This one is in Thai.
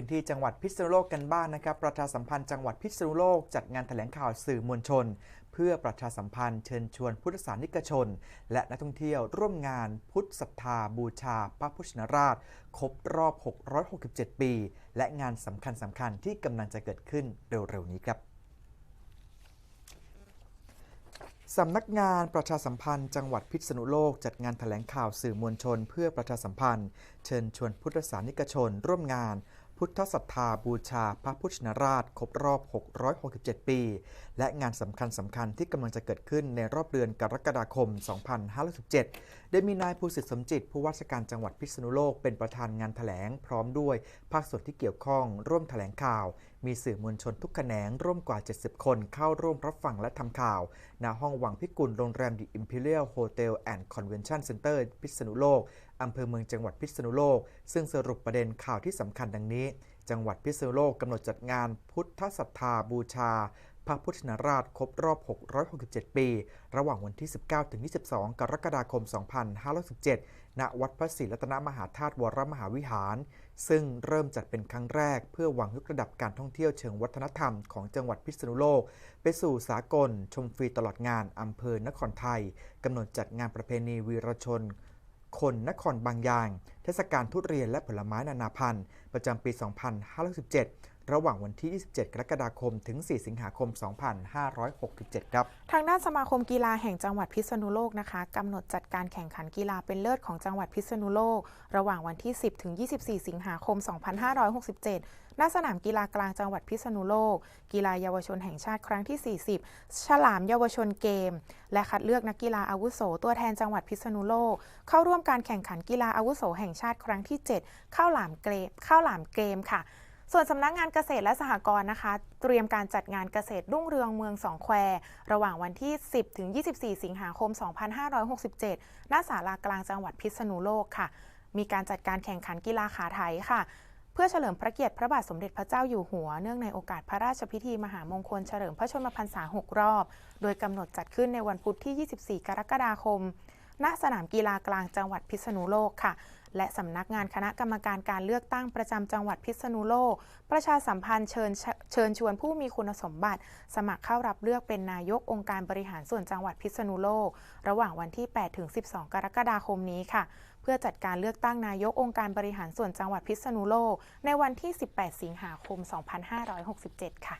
พื้นที่จังหวัดพิษณุโลกกันบ้างนะครับ ประชาสัมพันธ์จังหวัดพิษณุโลกจัดงานแถลงข่าวสื่อมวลชน เพื่อประชาสัมพันธ์เชิญชวนพุทธศาสนิกชน และนักท่องเที่ยวร่วมงานพุทธศรัทธาบูชาพระพุทธนราช ครบรอบ 667 ปี และงานสำคัญสำคัญที่กำลังจะเกิดขึ้นเร็วๆนี้ครับสำนักงานประชาสัมพันธ์จังหวัดพิษณุโลกจัดงานแถลงข่าวสื่อมวลชน เพื่อประชาสัมพันธ์ เชิญชวนพุทธศาสนิกชน ร่วมงาน พุทธศรัทธาบูชาพระพุทธชินราช ครบรอบ 667 ปี และงานสำคัญสำคัญที่กำลังจะเกิดขึ้นในรอบเดือนกรกฎาคม 2567 ได้มีนายภูสิทธิ์สมจิต ผู้ว่าราชการจังหวัดพิษณุโลกเป็นประธานงานแถลง พร้อมด้วยภาคส่วนที่เกี่ยวข้องร่วมแถลงข่าวมีสื่อมวลชนทุกแขนงร่วมกว่า 70 คนเข้าร่วมรับฟังและทำข่าว ณ ห้องวังพิกุลโรงแรม The Imperial Hotel and Convention Center พิษณุโลก อำเภอเมืองจังหวัดพิษณุโลก ซึ่งสรุปประเด็นข่าวที่สำคัญดังนี้ จังหวัดพิษณุโลกกำหนดจัดงานพุทธศรัทธาบูชาพระพุทธนราชครบรอบ 667 ปี ระหว่างวันที่ 19-22 กรกฎาคม 2567ณ วัดพระศรีรัตนมหาธาตุวรมหาวิหาร ซึ่งเริ่มจัดเป็นครั้งแรก เพื่อหวังยกระดับการท่องเที่ยวเชิงวัฒนธรรมของจังหวัดพิษณุโลก ไปสู่สากล ชมฟรีตลอดงานอำเภอนครไทยกำหนดจัดงานประเพณีวีรชน คนนครบางยาง ทศกาลทุเรียนและผลไม้นานาพันธุ์ ประจำปี 2567 ระหว่างวันที่ 27 กรกฎาคม ถึง 4 สิงหาคม 2567 ครับ ทางด้านสมาคมกีฬาแห่งจังหวัดพิษณุโลกนะคะกำหนดจัดการแข่งขันกีฬาเป็นเลิศของจังหวัดพิษณุโลก ระหว่างวันที่ 10 ถึง 24 สิงหาคม 2567ณสนามกีฬากลางจังหวัดพิษณุโลก กีฬาเยาวชนแห่งชาติครั้งที่ 40 ฉลามเยาวชนเกม และคัดเลือกนักกีฬาอาวุโส ตัวแทนจังหวัดพิษณุโลก เข้าร่วมการแข่งขันกีฬาอาวุโสแห่งชาติครั้งที่ 7 ข้าวหลามเกมข้าวหลามเกมค่ะ ส่วนสำนักงานเกษตรและสหกรณ์นะคะ เตรียมการจัดงานเกษตรรุ่งเรืองเมืองสองแคว ระหว่างวันที่ 10 ถึง 24 สิงหาคม 2567 ณ ศาลากลางจังหวัดพิษณุโลกค่ะ มีการจัดการแข่งขันกีฬาขาไถค่ะเพื่อเฉลิมพระเกียรติพระบาทสมเด็จพระเจ้าอยู่หัว เนื่องในโอกาสพระราชพิธีมหามงคลเฉลิมพระชนมพรรษา 6 รอบ โดยกำหนดจัดขึ้นในวันพุธที่ 24 กรกฎาคม ณสนามกีฬากลางจังหวัดพิษณุโลกค่ะ และสำนักงานคณะกรรมการการเลือกตั้งประจำจังหวัดพิษณุโลก ประชาสัมพันธ์เชิญเชิญชวนผู้มีคุณสมบัติ สมัครเข้ารับเลือกเป็นนายกองค์การบริหารส่วนจังหวัดพิษณุโลก ระหว่างวันที่ 8 ถึง 12 กรกฎาคมนี้ค่ะเพื่อจัดการเลือกตั้งนายกองค์การบริหารส่วนจังหวัดพิษณุโลก ในวันที่ 18 สิงหาคม 2567 ค่ะ